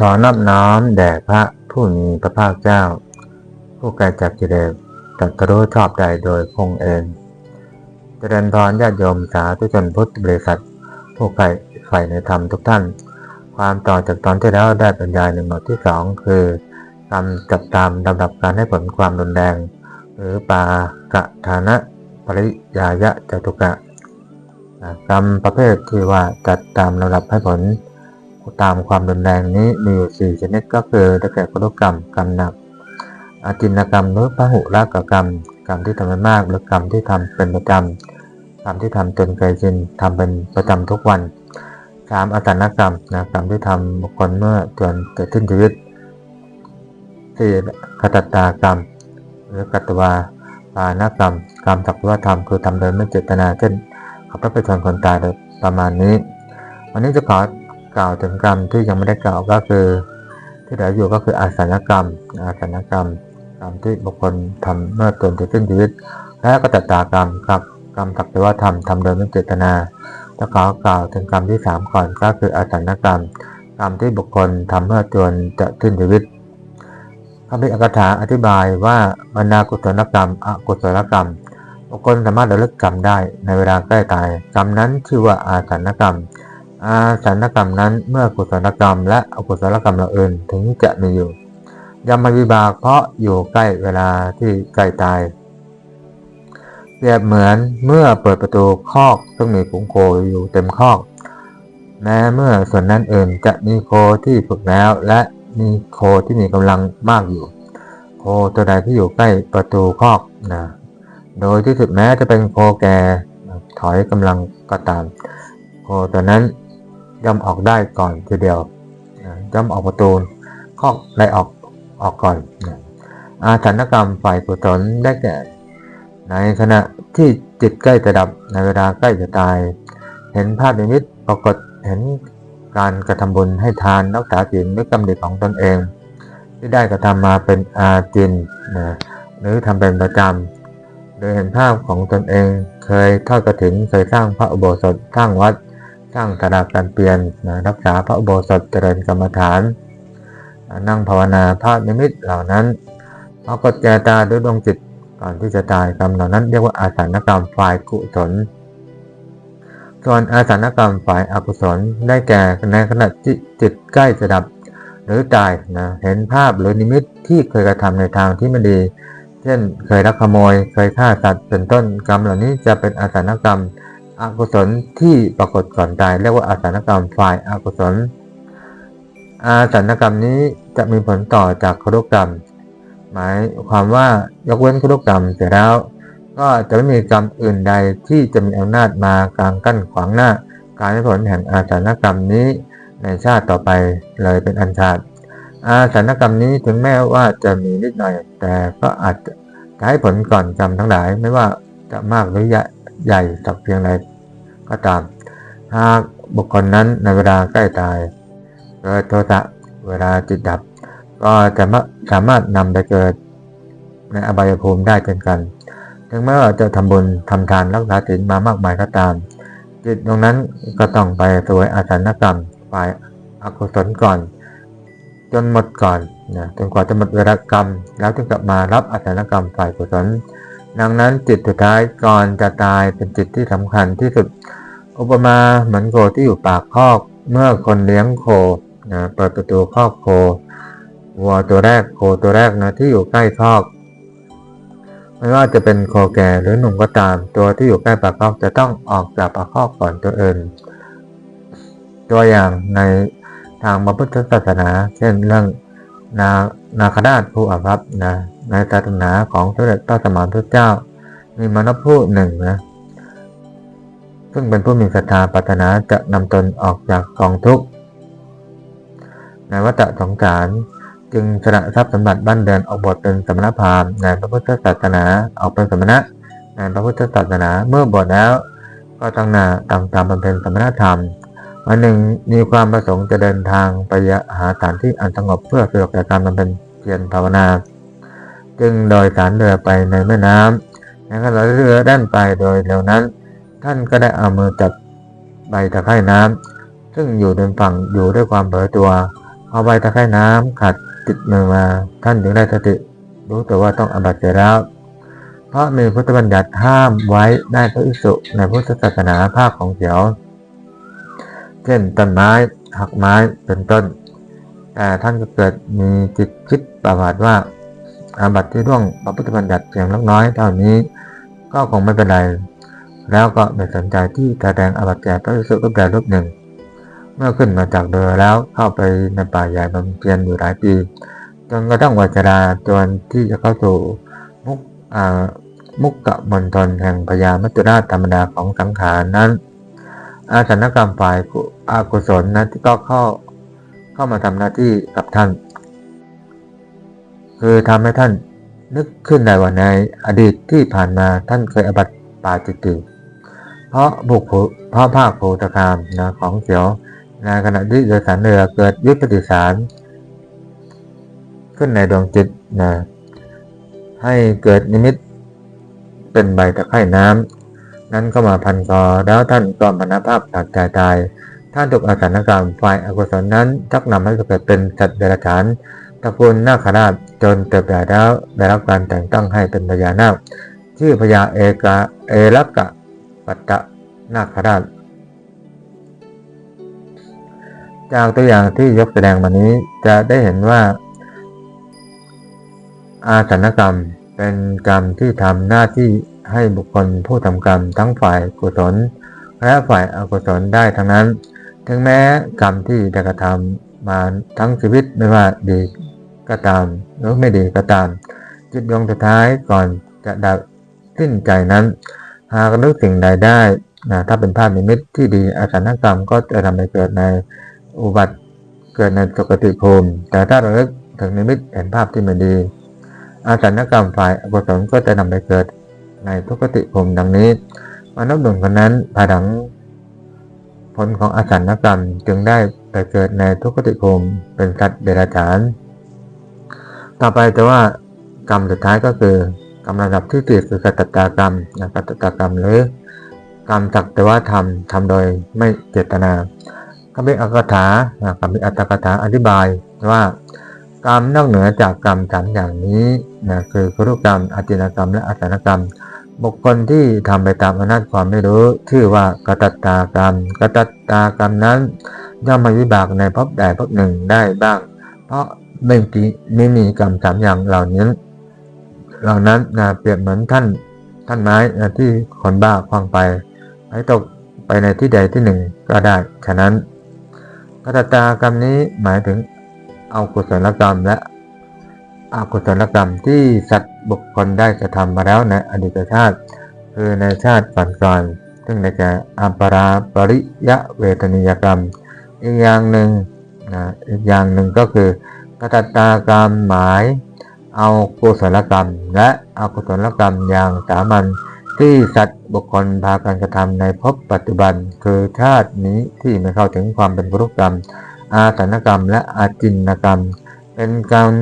ขอนับน้อมแด่พระผู้มีพระภาคเจ้า ผู้ไกลจากกิเลสตรัสรู้ชอบใดโดยพระองเองเจริญพรญาติโยมสาธุชนพุทธบริษัทผู้ใกล้ใฝ่ในธรรมทุกท่าน ความต่อจากตอนที่แล้วได้บรรยายในหมวดที่สองคือกรรมจับตามลำดับการให้ผลความรุนแรง หรือปากะฐานะปริยายะจตุกะกรรมประเภทที่ว่าจัดตามลำดับให้ผล ตามความรุนแรงนี้มีอยู่สี่ชนิดก็คือได้แก่กุลกรรม กรรมหนักอาจินกรรมหรือพหุรากกรรม กรรมที่ทำไม่มากหรือกรรมที่ทำเป็นประจำกรรมที่ทำจนเคยชินทำเป็นประจำทุกวันสามอาสันกรรมนะกรรมที่ทำบุคคลเมื่อจนเกิดขึ้นชีวิตสี่กตัตากรรม หรือกัตวาปานกรรม กรรมจักว่าทำคือทำโดยไม่เจตนาเช่นขับรถไปชนคนตายโดยประมาณนี้ วันนี้จะขอ กล่าวถึงกรรมที่ยังไม่ได้กล่าวก็คือ ที่เหลืออยู่ก็คืออาสัญกรรม อาสัญกรรม กรรมที่บุคคลทำเมื่อตนจะสิ้นชีวิต และก็ตัตตากรรมกับกรรมตักแต่ว่าทำทำโดยไม่เจตนาจะขอกล่าวถึงกรรมที่สามก่อนก็คืออาสัญกรรม กรรมที่บุคคลทำเมื่อตนจะสิ้นชีวิตคำพิอักถาอธิบายว่าบรรดากุศลกรรมอกุศลกรรมบุคคลสามารถระลึกกรรมได้ในเวลาใกล้ตาย กรรมนั้นชื่อว่าอาสัญกรรม อาสันกรรมนั้นเมื่อกุศลกรรม และอกุศลกรรมเราอื่นถึงจะมีอยู่ยมวิบากเพราะอยู่ใกล้เวลาที่ใกล้ตาย เปรียบเหมือนเมื่อเปิดประตูคอกซึ่งมีฝูงโคอยู่เต็มคอก แม้เมื่อส่วนนั้นอื่นจะมีโคที่ฝึกแล้วและมีโคที่มีกำลังมากอยู่ โคตัวใดที่อยู่ใกล้ประตูคอกนะโดยที่สุดแม้จะเป็นโคแก่ถอยกำลังก็ตาม โคตัวนั้น ย่อมออกได้ก่อนทีเดียวย่อมออกประตูคอกได้ออกออกก่อนอาถรรพ์กรรมฝ่ายกุศลได้แก่ ในขณะที่จิตใกล้จะดับในเวลาใกล้จะตาย เห็นภาพนิมิตปรากฏเห็นการกระทำบุญให้ทานรักษาศีลด้วยกำลังของตนเอง ที่ได้กระทำมาเป็นอาจินนะหรือทำเป็นประจำโดยเห็นภาพของตนเองเคยทอดกระถิ่นเคยสร้างพระอุโบสถสร้างวัด สร้างตลาดการเปลี่ยนนะรักษาพระอุโบสถเจริญกรรมฐานนั่งภาวนาภาพนิมิตเหล่านั้นปรากฏแก่ตาด้วยดวงจิตก่อนที่จะตายกรรมเหล่านั้นเรียกว่าอาสันกรรมฝ่ายกุศลส่วนอาสันกรรมฝ่ายอกุศลได้แก่ในขณะที่จิตใกล้จะดับหรือตายนะเห็นภาพหรือนิมิตที่เคยกระทำในทางที่ไม่ดี เช่นเคยลักขโมย เคยฆ่าสัตว์เป็นต้นกรรมเหล่านี้จะเป็นอาสันกรรม อกุศลที่ปรากฏก่อนตายเรียกว่าอาสันกรรมฝ่ายอกุศล อาสันกรรมนี้จะมีผลต่อจากครุกรรม หมายความว่ายกเว้นครุกรรมเสร็จแล้ว ก็จะไม่มีกรรมอื่นใดที่จะมีอำนาจมากลางกั้นขวางหน้า การให้ผลแห่งอาสันกรรมนี้ในชาติต่อไปเลยเป็นอันขาดอาสันกรรมนี้ถึงแม้ว่าจะมีนิดหน่อย แต่ก็อาจจะให้ผลก่อนกรรมทั้งหลายไม่ว่าจะมากหรือใหญ่สักเพียงไร ก็ตาม หากบุคคลนั้นในเวลาใกล้ตายเกิดโทสะเวลาจิตดับ ก็จะสามารถนำไปเกิดในอบายภูมิได้เช่นกัน ถึงแม้ว่าจะทำบุญทำทานรักษาศีลมามากมายก็ตาม จิตตรงนั้นก็ต้องไปสวยอาสันกรรมฝ่ายอกุศลก่อน จนหมดก่อนนะจนกว่าจะหมดเวลกรรม แล้วจึงกลับมารับอาสันกรรมฝ่ายกุศล ดังนั้นจิตสุดท้ายก่อนจะตายเป็นจิตที่สำคัญที่สุด อุปมาเหมือนโคที่อยู่ปากคอกเมื่อคนเลี้ยงโคนะเปิดประตูคอกโควัวตัวแรกโคตัวแรกนะที่อยู่ใกล้คอก ไม่ว่าจะเป็นโคแก่หรือหนุ่มก็ตาม ตัวที่อยู่ใกล้ปากคอกจะต้องออกจากปากคอกก่อนตัวอื่น ตัวอย่างในทางพระพุทธศาสนา เช่นเรื่องนานาคราชผู้อาภัพนะ ในศาสนาของพระเดชพระสมานพระเจ้า มีมนุษย์ผู้หนึ่งนะซึ่งเป็นผู้มีศรัทธาปรารถนาจะนำตนออกจากกองทุกข์ในวัฏสงสารจึงสละทรัพย์สมบัติบ้านเดือนออกบวชเป็นสมณพราหมณ์ในพระพุทธศาสนาออกเป็นสมณะในพระพุทธศาสนาเมื่อบวชแล้ว ก็ตั้งหน้าตั้งตามบำเพ็ญสมณธรรมวันหนึ่งมีความประสงค์จะเดินทางไปหาสถานที่อันสงบเพื่อสะดวกแก่การบำเพ็ญเพียรภาวนา จึงโดยสารเรือไปในแม่น้ำในขณะเรือแล่นไปโดยเร็วนั้น ท่านก็ได้เอามือจับใบตะไคร่น้ำซึ่งอยู่บนฝั่งอยู่ด้วยความเผลอตัวพเอาใบตะไคร่น้ำขัดติดมือมา ท่านถึงได้สติ รู้ตัวว่าต้องอบัตเสร็จแล้ว เพราะมีพุทธบัญญัติห้ามไว้ได้พระอิสุในพุทธศาสนาภาคของเขียว เช่นต้นไม้หักไม้เป็นต้น แต่ท่านก็เกิดมีจิตคิดประมาทว่า อาบัติที่ร่วงพระพุทธบัญญัติเพียงเล็กน้อยเท่านี้ ก็คงไม่เป็นไร แล้วก็ไม่สนใจที่แสดงอาบัติแก่พระอิสุรูปใดรูปหนึ่ง เมื่อขึ้นมาจากเรือแล้วเข้าไปในป่าใหญ่บำเพ็ญอยู่หลายปี จนกระทั่งวัชราจนที่จะเข้าสู่มุกมุกกะมณฑลแห่งพญามัจจุราชธรรมดาของสังขารนั้น อาสนกรรมฝ่ายอากุศลนั้นที่ก็เข้าเข้ามาทำหน้าที่กับท่าน คือทำให้ท่านนึกขึ้นได้ว่าในอดีตที่ผ่านมาท่านเคยอบัติปาจิตติเพราะบุกเพราะภาคโพธคามนะของเขียวในขณะที่โดยสารเรือเกิดวิปฏิสาร ขึ้นในดวงจิตนะให้เกิดนิมิตเป็นใบตะไคร่น้ำนั้นก็มาพันคอแล้วท่านก็มรณภาพจากใจตาย ท่านถูกอาสนกรรมฝ่ายอกุศลนั้นชักนำให้เกิดเป็นสัตว์เดรัจฉาน ตระกูลนาคราชจนเติบใหญ่แล้วได้รับการแต่งตั้งให้เป็นพญานาคชื่อพญาเอกาเอรักกะปัตตะนาคราชจากตัวอย่างที่ยกแสดงมานี้จะได้เห็นว่า อาสนกรรมเป็นกรรมที่ทำหน้าที่ให้บุคคลผู้ทำกรรมทั้งฝ่ายกุศล และฝ่ายอกุศลได้ทั้งนั้น ถึงแม้กรรมที่ได้กระทำมาทั้งชีวิตไม่ว่าดี ก็ตาม หรือไม่ดีก็ตาม จุดดวงสุดท้ายก่อนจะดับสิ้นใจนั้น หากนึกสิ่งใดได้นะถ้าเป็นภาพนิมิตที่ดีอาสนกรรมก็จะทำให้เกิดในอุบัติเกิดในสุคติภูมิ แต่ถ้าเราลึกถึงนิมิตเห็นภาพที่ไม่ดี อาสนกรรมฝ่ายอกุศลก็จะนำไปเกิดในทุกติภูมิดังนี้มนุษย์หนุ่มคนนั้นภายหลังผลของอาสนกรรมจึงได้ไปเกิดในทุกติภูมิเป็นสัตว์เดรัจฉาน ต่อไปแต่ว่ากรรมสุดท้ายก็คือกรรมระดับที่สี่คือกตตากรรมนะกตตากรรมหรือกรรมสักแต่ว่าทำทำโดยไม่เจตนาคำพิอักถาคำพิอัตถกถาอธิบายว่ากรรมนอกเหนือจากกรรมสามอย่างนี้นะคือครุกรรมอจินกรรม และอานกรรม บุคคลที่ทำไปตามอำนาจความไม่รู้ ชื่อว่ากตัตตากรรมกตัตตากรรมนั้นย่อมมาวิบากในภพใดภพหนึ่งได้บ้าง เพราะ ไม่มีไม่มีกรรมสามอย่างเหล่านี้ เหล่านั้นนะเปรียบเหมือนท่านท่านไม้นะที่คนบ้าควางไปให้ตกไปในที่ใดที่หนึ่งก็ได้ฉะนั้นกตตากรรมนี้หมายถึงเอากุศลกรรมและอกุศลกรรมที่สัตว์บุคคลได้กระทำมาแล้วในอดีตชาติ คือในชาติก่อนๆซึ่งได้แก่อัปปราปริยะเวทนิยกรรม อีกอย่างหนึ่งนะอีกอย่างหนึ่งก็คือ กตตากรรมหมายเอากุศลกรรม และอกุศลกรรมอย่างสามัญที่สัตว์บุคคลพากันกระทำในภพปัจจุบัน คือชาตินี้ที่ไม่เข้าถึงความเป็นกุศลกรรม อาสนกรรมและอาจินกรรม เป็นการ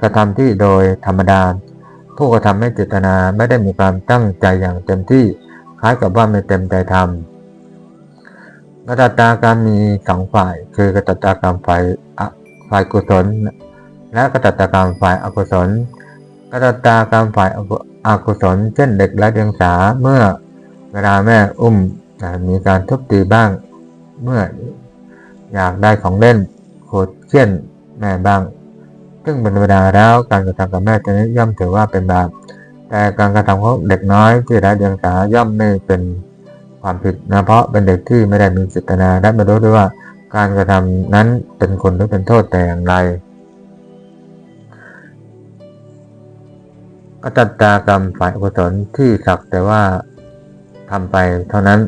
กระทำที่โดยธรรมดา ผู้กระทำไม่เจตนาไม่ได้มีความตั้งใจอย่างเต็มที่คล้ายกับว่าไม่เต็มใจทำกตตากรรมมีสองฝ่าย คือกตตากรรมฝ่ายอะฝ่ายกุศล และกตัตากรรมฝ่ายอกุศลกตัตตากรรมฝ่ายอกุศล เช่นเด็กและเดียงสาเมื่อเวลาแม่อุ้มมีการทุบตีบ้าง เมื่ออยากได้ของเล่นโคดเช่นแม่บ้าง ซึ่งเป็นธรรมดาแล้วการกระทำกับแม่ชนิดย่อมถือว่าเป็นบาป แต่การกระทำของเด็กน้อยที่ไร้เดียงสาย่อมไม่เป็นความผิดนะเพราะเป็นเด็กที่ไม่ได้มีเจตนาและไม่รู้ด้วยว่าการกระทำนั้นเป็นคนหรือเป็นโทษแต่อย่างไร กตัตตากรรมฝ่ายอกุศลที่สักแต่ว่าทำไปเท่านั้น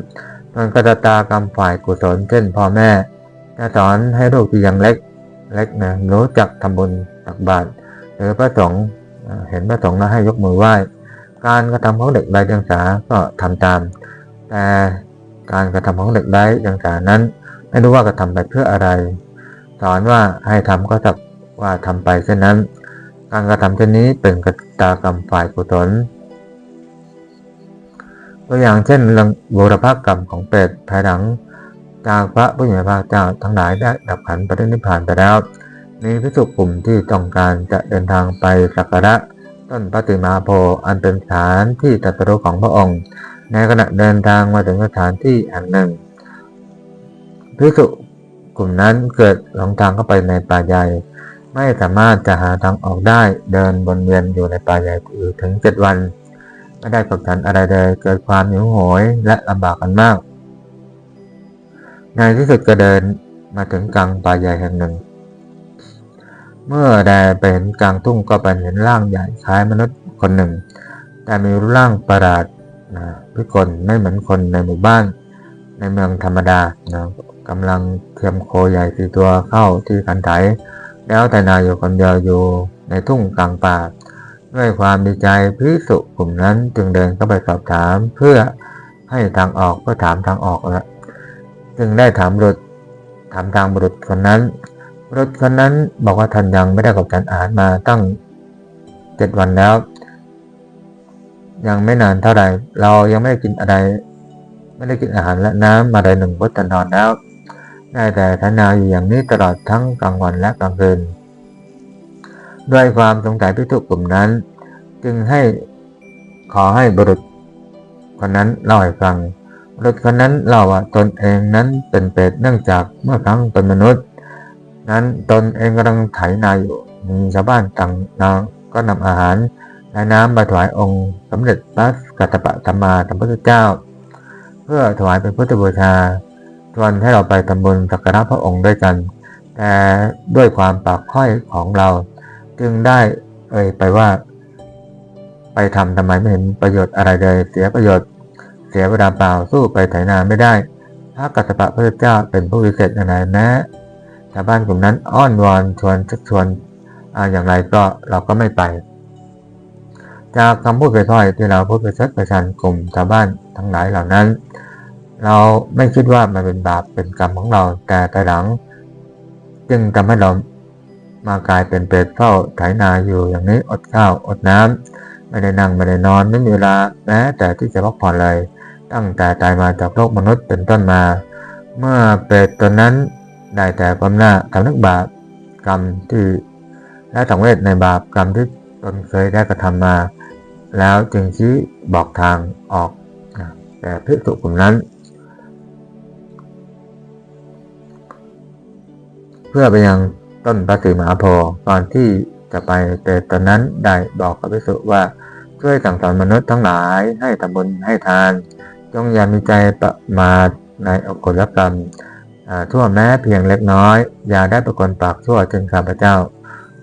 ส่วนกตัตตากรรมฝ่ายกุศลเช่นพ่อแม่จะสอนให้ลูกที่ยังเล็กเล็กนะรู้จักทำบุญตักบาตรหรือพระสงฆ์เห็นพระสงฆ์แล้วให้ยกมือไหว้ การกระทำของเด็กไร้เดียงสาก็ทำตาม แต่การกระทำของเด็กไร้เดียงสานั้น ไม่รู้ว่ากระทำไปเพื่ออะไร สอนว่าให้ทำก็สักว่าทำไปเช่นนั้น การกระทำเช่นนี้เป็นกตากรรมฝ่ายกุศลตัวอย่างเช่นเรื่องบุรพกรรมของเปรตภายหลังจากพระผู้ใหญ่พระเจ้าทั้งหลายได้ดับขันปรินิพพานไปแล้วมีพิสุกลุ่มที่ต้องการจะเดินทางไปสักการะต้นปฏิมาโพอันเป็นสถานที่ตรัสรู้ของพระองค์ ในขณะเดินทางมาถึงสถานที่แห่งหนึ่งพิสุกลุ่มนั้นเกิดหลงทางเข้าไปในป่าใหญ่ ไม่สามารถจะหาทางออกได้เดินวนเวียนอยู่ในป่าใหญ่อยู่ถึงเจ็ดวัน ไม่ได้กับฉันอะไรเลยเกิดความหิวโหยและลำบากกันมาก ในที่สุดก็เดินมาถึงกลางป่าใหญ่แห่งหนึ่ง เมื่อได้ไปเห็นกลางทุ่งก็ไปเห็นร่างใหญ่คล้ายมนุษย์คนหนึ่ง แต่มีรูปร่างประหลาดนะพิกลไม่เหมือนคนในหมู่บ้าน ในเมืองธรรมดานะกำลังเทียมโคใหญ่สี่ตัวเข้าที่ขันไถ แล้วแต่นายอยู่คนเดียวอยู่ในทุ่งกลางป่าด้วยความดีใจพิสุกลุ่มนั้นจึงเดินเข้าไปสอบถามเพื่อให้ทางออกเพื่อถามทางออกล้วจึงได้ถามบุรุษถามทางบุรุษคนนั้นบุรุษคนนั้นบอกว่าท่านยังไม่ได้กับฉันอาหารมาตั้งเจ็ดวันแล้ว ยังไม่นานเท่าไหร่เรายังไม่ได้กินอะไร ไม่ได้กินอาหารและน้ำมาได้หนึ่งวัตนอนแล้ว ได้แต่ทนาอยู่อย่างนี้ตลอดทั้งกลางวันและกลางคืน ด้วยความสงสัยพิทุกลุ่มนั้น จึงให้ขอให้บุรุษคนนั้นเล่าให้ฟัง บุรุษคนนั้นเล่าว่าตนเองนั้นเป็นเปรตเนื่องจากเมื่อครั้งเป็นมนุษย์ นั้นตนเองกำลังไถนาอยู่มีชาวบ้านต่างนาก็นำอาหารและน้ำมาถวายองค์สมเด็จพระกัตตปะธรรมาสัมพุทธเจ้า เพื่อถวายเป็นพุทธบูชา ชวนให้เราไปทำบุญสักการะพระองค์ด้วยกัน แต่ด้วยความปากค่อยของเรา จึงได้เอ่ยไปว่า ไปทำทำไมไม่เห็นประโยชน์อะไรเลยเสียประโยชน์เสียเวลาเปล่าสู้ไปไถนาไม่ได้ พระกัสสปะพระเจ้าเป็นผู้วิเศษอย่างไรแม้ชาวบ้านกลุ่มนั้นอ้อนวอนชวนชักชวนอย่างไรก็เราก็ไม่ไป จากคำพูดไปถ้อยๆที่เราพูดไปชัดประชันกลุ่มชาวบ้านทั้งหลายเหล่านั้น เราไม่คิดว่ามันเป็นบาปเป็นกรรมของเรา แต่แต่หลัง จึงทำให้เรามากลายเป็นเปรตเฝ้าไถนาอยู่อย่างนี้อดข้าวอดน้ำไม่ได้นั่งไม่ได้นอนไม่มีเวลาแม้แต่ที่จะพักผ่อนเลย ตั้งแต่ตายมาจากโลกมนุษย์เป็นต้นมา เมื่อเปรตตนนั้นได้แต่ความหน้าทำนึกบาปกรรมที่และสังเวชในบาปกรรมที่ตนเคยได้กระทำมา แล้วจึงชี้บอกทางออกแต่พิสุกลุ่มนั้น เพื่อไปยังต้นพระศรีมหาโพธิ์ก่อนที่จะไปเปรตตนนั้นได้บอกกับพิสุว่าช่วยสั่งสอนมนุษย์ทั้งหลายให้ทำบุญให้ทาน จงอย่ามีใจประมาทในอกลกรรมทั่วแม้เพียงเล็กน้อย อย่าได้ประกลปากชั่วจนข้าพเจ้า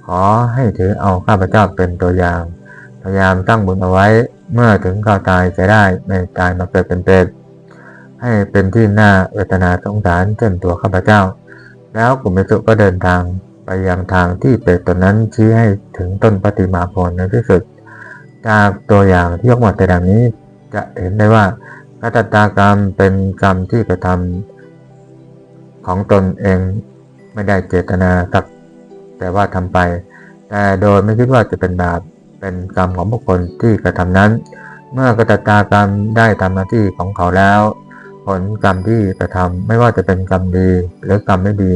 ขอให้ถือเอาข้าพเจ้าเป็นตัวอย่าง พยายามตั้งบุญเอาไว้เมื่อถึงก่าตายจะได้ไม่ตายมาเกิดเป็นเปรตให้เป็นที่น่าเวทนาสงสารเช่นตัวข้าพเจ้า แล้วกลุ่มมิสุก็เดินทางไปยังทางที่เปรตตนนั้นชี้ให้ถึงต้นปฏิมาพธิ์ในที่สุด จากตัวอย่างที่ยกมาแต่ดังนี้จะเห็นได้ว่ากตตากรรมเป็นกรรมที่กระทำของตนเองไม่ได้เจตนาสักแต่ว่าทำไป แต่โดยไม่คิดว่าจะเป็นบาปเป็นกรรมของบุคคลที่กระทำนั้น เมื่อกตตากรรมได้ทำหน้าที่ของเขาแล้ว ผลกรรมที่กระทำไม่ว่าจะเป็นกรรมดีหรือกรรมไม่ดี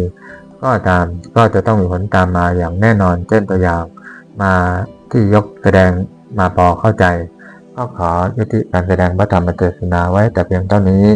ก็ตามก็จะต้องมีผลตามมาอย่างแน่นอน เช่นตัวอย่าง มาที่ยกแสดงมาพอเข้าใจ ก็ขอยุติการแสดงพระธรรมเทศนาไว้แต่เพียงเท่านี้